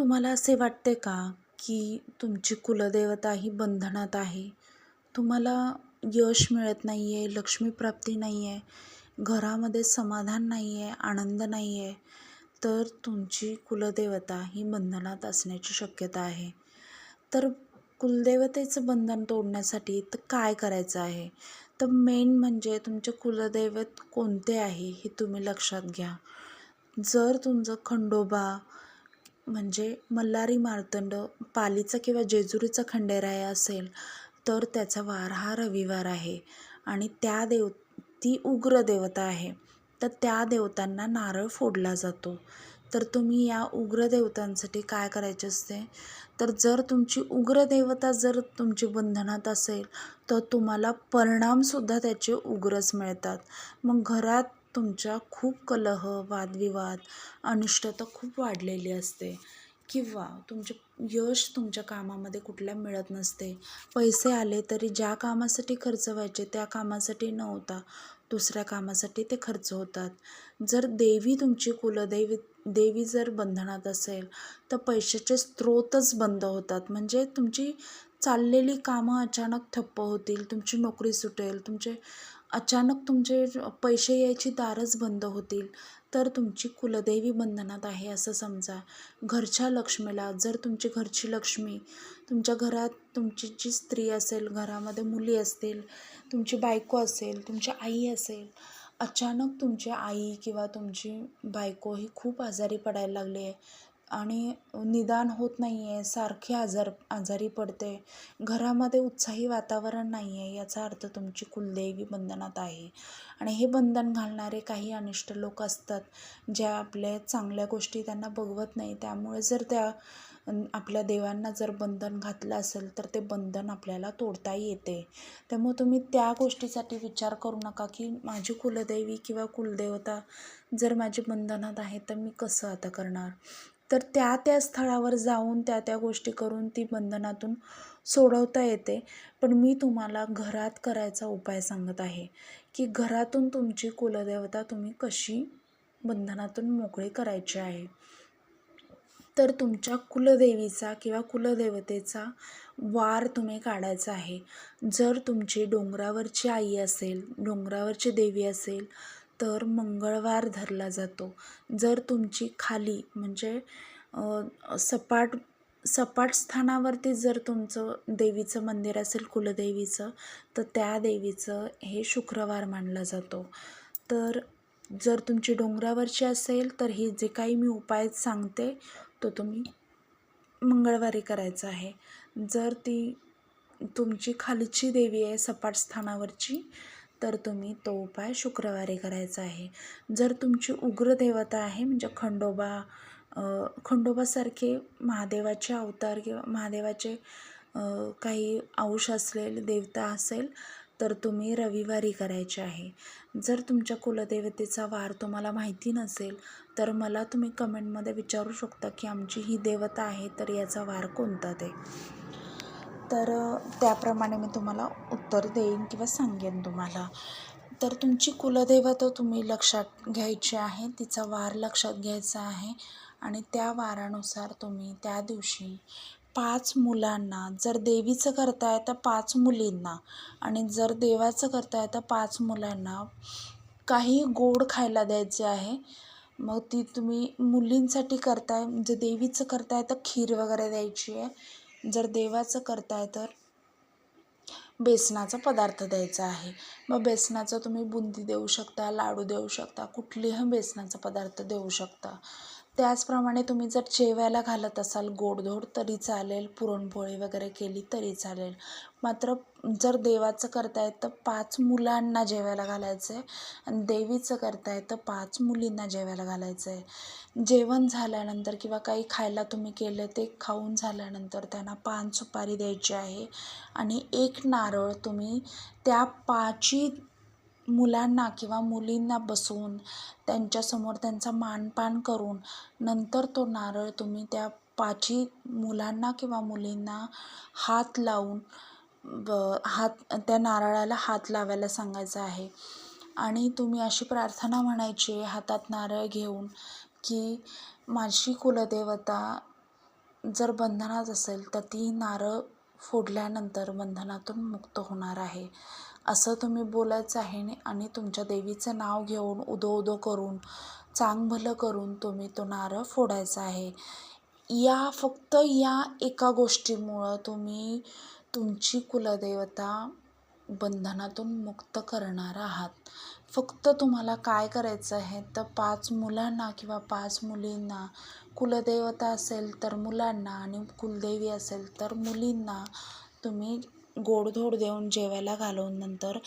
तुम्हाला असे वाटते का की तुमची कुलदेवता ही बंधनात आहे? तुम्हाला यश मिळत नाही आहे लक्ष्मीप्राप्ती नाही आहे घरामध्ये समाधान नाही आहे आनंद नाही आहे तर तुमची कुलदेवता ही बंधनात असण्याची शक्यता आहे. तर कुलदेवतेचं बंधन तोडण्यासाठी तर काय करायचं आहे? तर मेन म्हणजे तुमचे कुलदैवत कोणते आहे हे तुम्ही लक्षात घ्या. जर तुमचं खंडोबा म्हणजे मल्हारी मार्तंड पालीचा किंवा जेजुरीचा खंडेराया असेल तर त्याचा वार हा रविवार आहे. आणि त्या देव ती उग्र देवता आहे. तर त्या देवतांना नारळ फोडला जातो. तर तुम्ही या उग्र देवतांसाठी काय करायचे असते? तर जर तुमची उग्र देवता जर तुमची बंधनात असेल तर तुम्हाला परिणामसुद्धा त्याचे उग्रच मिळतात. मग घरात तुमच्या खूप कलह वादविवाद अनिष्टता खूप वाढलेली असते. किंवा तुमचे यश तुमच्या कामामध्ये कुठल्या मिळत नसते. पैसे आले तरी ज्या कामासाठी खर्च व्हायचे त्या कामासाठी न होता दुसऱ्या कामासाठी ते खर्च होतात. जर देवी तुमची कुलदैवी देवी जर बंधनात असेल तर पैशाचे स्रोतच बंद होतात. म्हणजे तुमची चाललेली कामं अचानक ठप्प होतील तुमची नोकरी सुटेल तुमचे अचानक तुमचे पैसे यायची दारच बंद होतील. तर तुमची कुलदेवी बंधनात आहे असं समजा. घरच्या लक्ष्मीला जर तुमची घरची लक्ष्मी तुमच्या घरात तुमची जी स्त्री असेल घरामध्ये मुली असतील तुमची बायको असेल तुमची आई असेल अचानक तुमची आई किंवा तुमची बायको ही खूप आजारी पडायला लागली आहे. आणि निदान होत नाही आहे सारखे आजार आजारी पडते. घरामध्ये उत्साही वातावरण नाही आहे याचा अर्थ तुमची कुलदेवी बंधनात आहे. आणि हे बंधन घालणारे काही अनिष्ट लोक असतात ज्या आपल्या चांगल्या गोष्टी त्यांना बघवत नाही. त्यामुळे जर त्या आपल्या देवांना जर बंधन घातलं असेल तर ते बंधन आपल्याला तोडता येते. त्यामुळे तुम्ही त्या गोष्टीसाठी विचार करू नका की माझी कुलदैवी किंवा कुलदेवता जर माझी बंधनात आहे तर मी कसं आता करणार? तर त्या त्या स्थळावर जाऊन त्या त्या गोष्टी करून ती बंधनातून सोडवता येते. पण मी तुम्हाला घरात करायचा उपाय सांगत आहे की घरातून तुमची कुलदेवता तुम्ही कशी बंधनातून मोकळी करायची आहे? तर तुमच्या कुलदेवीचा किंवा कुलदेवतेचा वार तुम्ही काढायचा आहे. जर तुमची डोंगरावरची आई असेल डोंगरावरची देवी असेल तर मंगळवार धरला जातो. जर तुमची खाली म्हणजे सपाट सपाट स्थानावरती जर तुमचं देवीचं मंदिर असेल कुलदेवीचं तर त्या देवीचं हे शुक्रवार मानला जातो. तर जर तुमची डोंगरावरची असेल तर ही जे काही मी उपाय सांगते तो तुम्ही मंगळवारी करायचा आहे. जर ती तुमची खालीची देवी आहे सपाट स्थानावरची तर तुम्ही तो उपाय शुक्रवारी करायचा आहे. जर तुमची उग्र देवता आहे म्हणजे खंडोबा खंडोबासारखे महादेवाचे अवतार किंवा महादेवाचे काही अंश असलेले देवता असेल तर तुम्ही रविवारी करायचे आहे. जर तुमच्या कुलदेवतेचा वार तुम्हाला माहिती नसेल तर मला तुम्ही कमेंटमध्ये विचारू शकता की आमची ही देवता आहे तर याचा वार कोणता ते? तर त्याप्रमाणे मी तुम्हाला उत्तर देईन किंवा सांगेन तुम्हाला. तर तुमची कुलदेवता तुम्ही लक्षात घ्यायची आहे तिचा वार लक्षात घ्यायचा आहे आणि त्या वारानुसार तुम्ही त्या दिवशी पाच मुलांना जर देवीचं करताय तर पाच मुलींना आणि जर देवाचं करताय तर पाच मुलांना काही गोड खायला द्यायचे आहे. मग ती तुम्ही मुलींसाठी करताय म्हणजे देवीचं करताय तर खीर वगैरे द्यायची आहे. जर देवाचं करताय तर बेसनाचा पदार्थ द्यायचा आहे. मग बेसनाचं तुम्ही बुंदी देऊ शकता लाडू देऊ शकता कुठलीही बेसनाचा पदार्थ देऊ शकता. त्याचप्रमाणे तुम्ही जर जेवायला घालत असाल गोडधोड तरी चालेल पुरणपोळी वगैरे केली तरी चालेल. मात्र जर देवाचं करताय तर पाच मुलांना जेवायला घालायचं आहे आणि देवीचं करताय तर पाच मुलींना जेवायला घालायचं आहे जेवण झाल्यानंतर किंवा काही खायला तुम्ही केलं ते खाऊन झाल्यानंतर त्यांना पान सुपारी द्यायची आहे आणि एक नारळ तुम्ही त्या पाची मुलांना किंवा मुलींना बसवून त्यांच्यासमोर त्यांचा मानपान करून नंतर तो नारळ तुम्ही त्या पाची मुलांना किंवा मुलींना हात लावून ब हात त्या नारळाला हात लावायला सांगायचं आहे. आणि तुम्ही अशी प्रार्थना म्हणायची हातात नारळ घेऊन की माझी कुलदेवता जर बंधनात असेल तर ती नारळ फोडल्यानंतर बंधनातून मुक्त होणार आहे. असं तुम्ही बोलायचं आहे आणि- आणि तुमच्या देवीचं नाव घेऊन उदो उदो करून चांगभलं करून तुम्ही तो नारळ फोडायचा आहे. या फक्त या एका गोष्टीमुळं तुम्ही तुमची कुलदेवता बंधनातून मुक्त करणार आहात. फक्त तुम्हाला काय करायचं आहे तर पाच मुलांना किंवा पाच मुलींना कुलदेवता असेल तर मुलांना आणि कुलदेवी असेल तर मुलींना तुम्ही गोडधोड देऊन जेवायला घालवून नंतर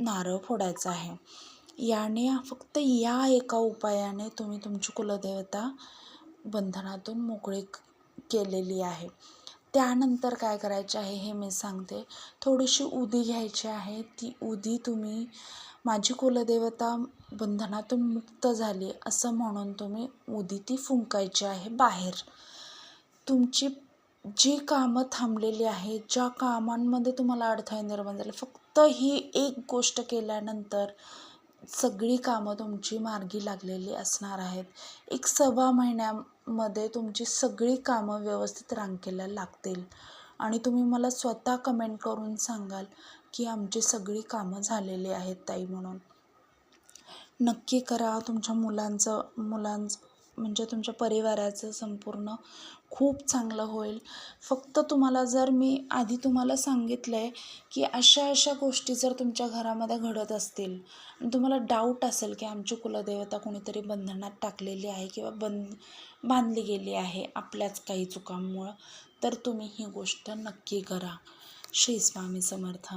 नारळ फोडायचा आहे. याने फक्त या एका उपायाने तुम्ही तुमची कुलदेवता बंधनातून मोकळी केलेली आहे. त्यानंतर काय करायचे आहे हे मी सांगते. थोडीशी उदी घ्यायची आहे. ती उदी तुम्ही माझी कुलदेवता बंधनातून मुक्त झाली असं म्हणून तुम्ही उदी ती फुंकायची आहे बाहेर. तुमची जी कामं थांबलेली आहेत ज्या कामांमध्ये तुम्हाला अडथळे निर्माण झाले फक्त ही एक गोष्ट केल्यानंतर सगळी कामं तुमची मार्गी लागलेली असणार आहेत. एक सव्वा महिन्यामध्ये तुमची सगळी कामं व्यवस्थित रांगेला लागतील. आणि तुम्ही मला स्वतः कमेंट करून सांगाल की आमची सगळी कामं झालेली आहेत ताई म्हणून. नक्की करा तुमच्या मुलांचं मुलांचं म्हणजे तुमच्या परिवाराचं संपूर्ण खूप चांगलं होईल. फक्त तुम्हाला जर मी आधी तुम्हाला सांगितलं आहे की अशा अशा गोष्टी जर तुमच्या घरामध्ये घडत असतील आणि तुम्हाला डाऊट असेल की आमची कुलदेवता कोणीतरी बंधनात टाकलेली आहे किंवा बंद बांधली गेली आहे आपल्याच काही चुकांमुळं तर तुम्ही ही गोष्ट नक्की करा. श्री स्वामी समर्थ.